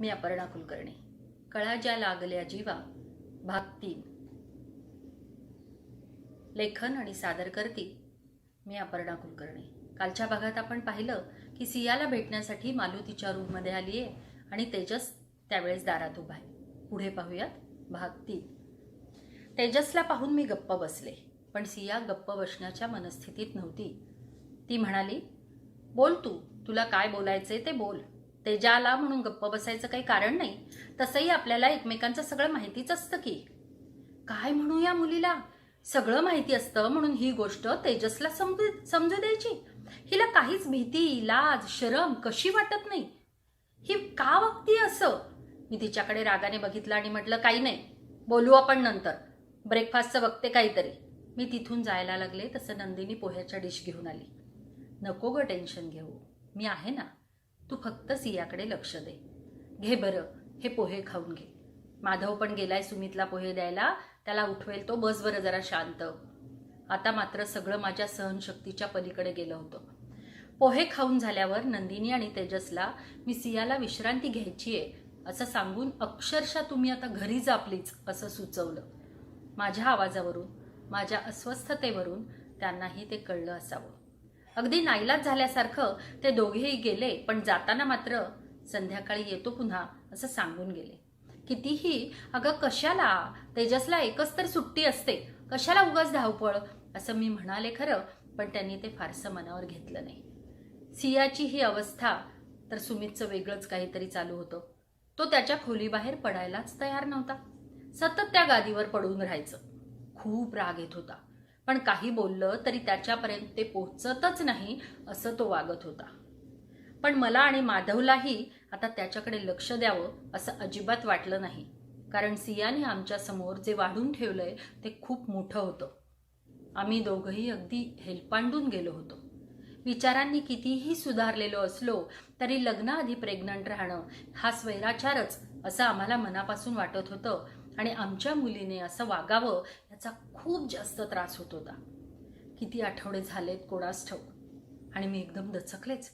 मी अपर्णा कुलकर्णी. कळा ज्या लागल्या जीवा भाग तीन. लेखन आणि सादर करती मी अपर्णा कुलकर्णी. कालच्या भागात आपण पाहिलं की सियाला भेटण्यासाठी मालू तिच्या रूममध्ये आली आहे आणि तेजस त्यावेळेस दारात उभा आहे. पुढे पाहूयात भाग तीन. तेजसला पाहून मी गप्प बसले पण सिया गप्प बसण्याच्या मनस्थितीत नव्हती. ती म्हणाली बोल तू तुला काय बोलायचंय ते बोल. तेजा आला म्हणून गप्प बसायचं काही कारण नाही तसंही आपल्याला एकमेकांचं सगळं माहितीच असतं की. काय म्हणू या मुलीला? सगळं माहिती असतं म्हणून ही गोष्ट तेजसला समजू समजू द्यायची. हिला काहीच भीती लाज शरम कशी वाटत नाही. ही का वागती असं? मी तिच्याकडे रागाने बघितलं आणि म्हटलं काही नाही बोलू आपण नंतर. ब्रेकफास्टचं बघते काहीतरी. मी तिथून जायला लागले तसं नंदिनी पोह्याच्या डिश घेऊन आली. नको ग टेन्शन घेऊ. मी आहे ना तू फक्त सियाकडे लक्ष दे. घे बरं हे पोहे खाऊन घे. माधव पण गेलाय सुमितला पोहे द्यायला. त्याला उठवेल तो बस बरं जरा शांत. आता मात्र सगळं माझ्या सहनशक्तीच्या पलीकडे गेलं होतं. पोहे खाऊन झाल्यावर नंदिनी आणि तेजसला मी सियाला विश्रांती घ्यायची आहे असं सांगून अक्षरशः तुम्ही आता घरी जा प्लीज असं सुचवलं. माझ्या आवाजावरून माझ्या अस्वस्थतेवरून त्यांनाही ते कळलं असावं. अगदी नाईलाज झाल्यासारखं ते दोघेही गेले पण जाताना मात्र संध्याकाळी येतो पुन्हा असं सांगून गेले. कितीही अगं कशाला? तेजसला एकच तर सुट्टी असते. कशाला उगाच धावपळ? असं मी म्हणाले खरं पण त्यांनी ते फारसं मनावर घेतलं नाही. सियाची ही अवस्था तर सुमितचं वेगळंच काहीतरी चालू होतं. तो त्याच्या खोलीबाहेर पडायलाच तयार नव्हता. सतत त्या गादीवर पडून राहायचं. खूप राग येत होता. पण काही बोललं तरी त्याच्यापर्यंत ते पोहोचतच नाही असं तो वागत होता. पण मला आणि माधवलाही आता त्याच्याकडे लक्ष द्यावं असं अजिबात वाटलं नाही. कारण सियाने आमच्यासमोर जे वाढून ठेवलंय ते खूप मोठं होतं. आम्ही दोघंही अगदी हेलपांडून गेलो होतो. विचारांनी कितीही सुधारलेलो असलो तरी लग्नाआधी प्रेग्नंट राहणं हा स्वैराचारच असं आम्हाला मनापासून वाटत होतं. आणि आमच्या मुलीने असं वागावं याचा खूप जास्त त्रास होत होता. किती आठवडे झालेत कोणास ठेव आणि मी एकदम दचकलेच.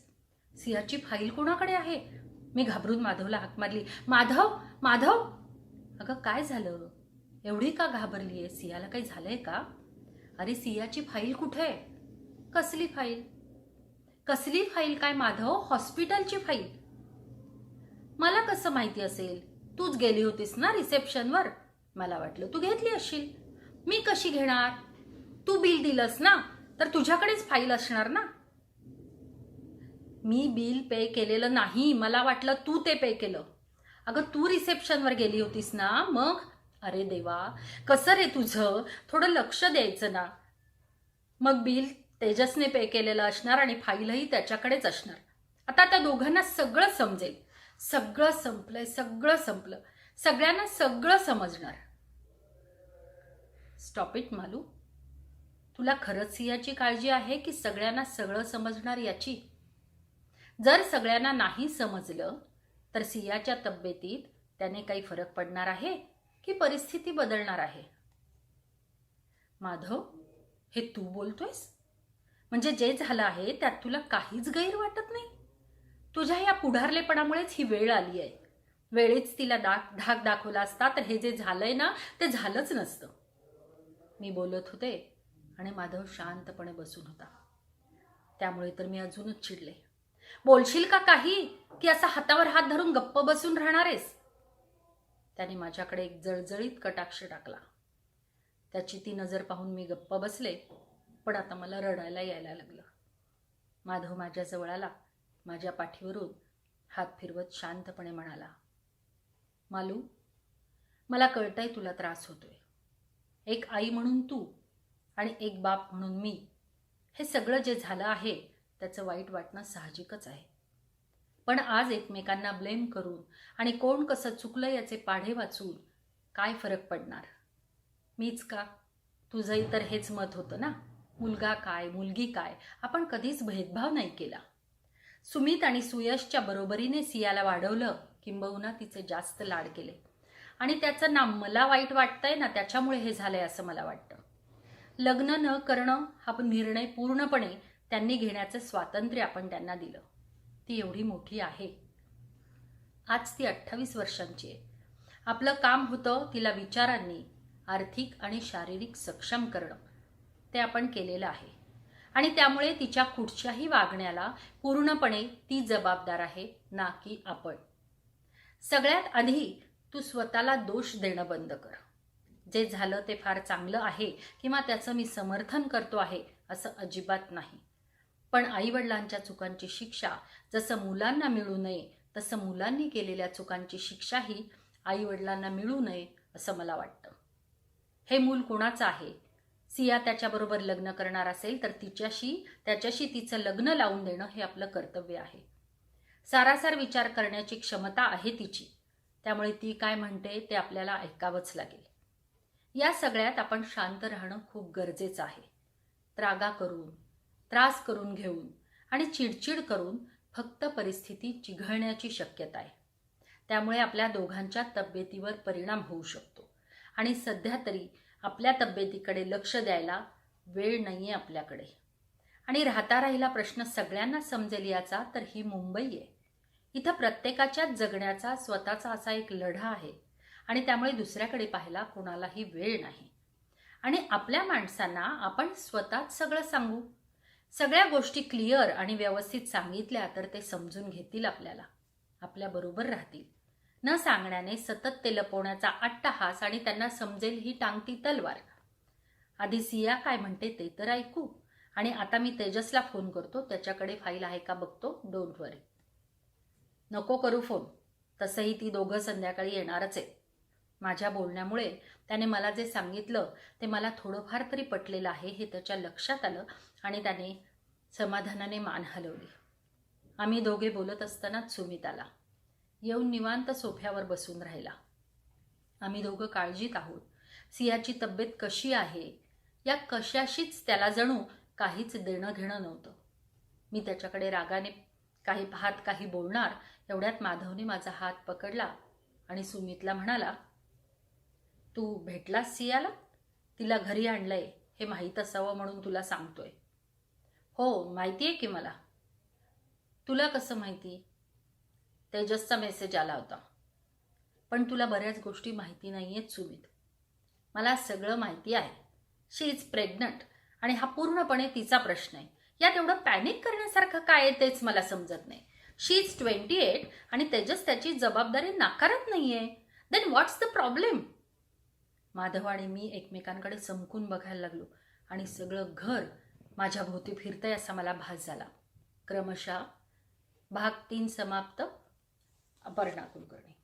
सियाची फाईल कोणाकडे आहे? मी घाबरून माधवला हाक मारली. माधव माधव! अगं काय झालं? एवढी का घाबरली आहे सियाला काही झालंय का? अरे सियाची फाईल कुठे? आहे कसली फाईल? कसली फाईल काय माधव? हॉस्पिटलची फाईल? मला कसं माहिती असेल? तूच गेली होतीस ना रिसेप्शनवर? मला वाटलं तू घेतली असशील. मी कशी घेणार? तू बिल दिलंस ना तर तुझ्याकडेच फाईल असणार ना. मी बिल पे केलेलं नाही मला वाटलं तू ते पे केलं. अगं तू रिसेप्शनवर गेली होतीस ना मग? अरे देवा कसं रे तुझं? थोडं लक्ष द्यायचं ना. मग बिल तेजसने पे केलेलं असणार आणि फाईलही त्याच्याकडेच असणार. आता त्या दोघांना सगळं समजेल. सगळं संपलंय सगळं संपलं. सगळ्यांना सगळं समजणार. Stop it Malu. तुला खरंच सियाची काळजी आहे की सगळ्यांना सगळं समजणार याची? जर सगळ्यांना नाही समजलं तर सियाच्या तब्येतीत त्याने काही फरक पडणार आहे की परिस्थिती बदलणार आहे? माधव हे तू बोलतोयस? म्हणजे जे झालं आहे त्यात तुला काहीच गैर वाटत नाही? तुझ्या या पुढारलेपणामुळेच ही वेळ आली आहे. वेळीच तिला डाक धाक दाखवला असता तर हे जे झालंय ना ते झालंच नसतं. मी बोलत होते आणि माधव शांतपणे बसून होता. त्यामुळे तर मी अजूनच चिडले. बोलशील का काही? की असा हातावर हात धरून गप्प बसून राहणारेस? त्याने माझ्याकडे एक जळजळीत कटाक्ष टाकला. त्याची ती नजर पाहून मी गप्प बसले पण आता मला रडायला यायला लागलं. माधव माझ्याजवळ आला. माझ्या पाठीवरून हात फिरवत शांतपणे म्हणाला मालू मला कळतंय तुला त्रास होतोय. एक आई म्हणून तू आणि एक बाप म्हणून मी हे सगळं जे झालं आहे त्याचं वाईट वाटणं साहजिकच आहे. पण आज एकमेकांना ब्लेम करून आणि कोण कसं चुकलं याचे पाढे वाचून काय फरक पडणार? मीच का? तुझंही तर हेच मत होतं ना. मुलगा काय मुलगी काय? आपण कधीच भेदभाव नाही केला. सुमित आणि सुयशच्या बरोबरीने सियाला वाढवलं. किंबहुना तिचे जास्त लाड केले. आणि त्याचं नाम मला वाईट वाटतंय ना त्याच्यामुळे हे झालंय असं मला वाटतं. लग्न न करणं हा निर्णय पूर्णपणे त्यांनी घेण्याचं स्वातंत्र्य आपण त्यांना दिलं. ती एवढी मोठी आहे. आज ती अठ्ठावीस वर्षांची आहे. आपलं काम होतं तिला विचारांनी आर्थिक आणि शारीरिक सक्षम करणं. ते आपण केलेलं आहे. आणि त्यामुळे तिच्या कुठच्याही वागण्याला पूर्णपणे ती जबाबदार आहे ना की आपण. सगळ्यात आधी तू स्वतःला दोष देणं बंद कर. जे झालं ते फार चांगलं आहे किंवा त्याचं मी समर्थन करतो आहे असं अजिबात नाही. पण आईवडिलांच्या चुकांची शिक्षा जसं मुलांना मिळू नये तसं मुलांनी केलेल्या चुकांची शिक्षाही आईवडिलांना मिळू नये असं मला वाटतं. हे मूल कोणाचं आहे? सिया त्याच्याबरोबर लग्न करणार असेल तर तिच्याशी त्याच्याशी तिचं लग्न लावून देणं हे आपलं कर्तव्य आहे. सारासार विचार करण्याची क्षमता आहे तिची. त्यामुळे ती काय म्हणते ते आपल्याला ऐकावंच लागेल. या सगळ्यात आपण शांत राहणं खूप गरजेचं आहे. त्रागा करून त्रास करून घेऊन आणि चिडचिड करून फक्त परिस्थिती चिघळण्याची शक्यता आहे. त्यामुळे आपल्या दोघांच्या तब्येतीवर परिणाम होऊ शकतो. आणि सध्या तरी आपल्या तब्येतीकडे लक्ष द्यायला वेळ नाही आहे आपल्याकडे. आणि राहता राहिला प्रश्न सगळ्यांना समजेल याचा तर ही मुंबई आहे. इथं प्रत्येकाच्याच जगण्याचा स्वतःचा असा एक लढा आहे. आणि त्यामुळे दुसऱ्याकडे पाहायला कोणालाही वेळ नाही. आणि आपल्या माणसांना आपण स्वतःच सगळं सांगू. सगळ्या गोष्टी क्लिअर आणि व्यवस्थित सांगितल्या तर ते समजून घेतील आपल्याला. आपल्याबरोबर राहतील. न सांगण्याने सतत ते लपवण्याचा अट्टहास आणि त्यांना समजेल ही टांगती तलवार. आधी सिया काय म्हणते ते तर ऐकू. आणि आता मी तेजसला फोन करतो. त्याच्याकडे फाईल आहे का बघतो? डोंट वरी नको करू फोन. तसंही ती दोघं संध्याकाळी येणारच आहे माझ्या बोलण्यामुळे त्याने मला जे सांगितलं ते मला थोडंफार तरी पटलेलं आहे हे त्याच्या लक्षात आलं आणि त्याने समाधानाने मान हलवली. आम्ही दोघे बोलत असतानाच सुमित आला येऊन निवांत सोफ्यावर बसून राहिला. आम्ही दोघं काळजीत आहोत. सियाची तब्येत कशी आहे? या कशाशीच त्याला जणू काहीच देणं घेणं नव्हतं. मी त्याच्याकडे रागाने काही पाहत काही बोलणार एवढ्यात माधवने माझा हात पकडला आणि सुमितला म्हणाला तू भेटलास सियाला तिला घरी आणलंय. हे माहीत असावं म्हणून तुला सांगतोय. हो माहिती आहे की मला. तुला कसं माहिती? तेजसचा मेसेज आला होता. पण तुला बऱ्याच गोष्टी माहिती नाही आहेत सुमित. मला सगळं माहिती आहे. शी इज प्रेग्नंट आणि हा पूर्णपणे तिचा प्रश्न आहे. यात एवढं पॅनिक करण्यासारखं काय आहे तेच मला समजत नाही. शी इज ट्वेंटी एट आणि तेजस त्याची जबाबदारी नाकारत नाहीये. Then what's the problem Madhav आणि मी एकमेकांकडे चमकून बघायला लागलो आणि सगळं घर माझ्या भोवती फिरतंय असा मला भास झाला. क्रमशः भाग तीन समाप्त. अपर्णा कुलकर्णी.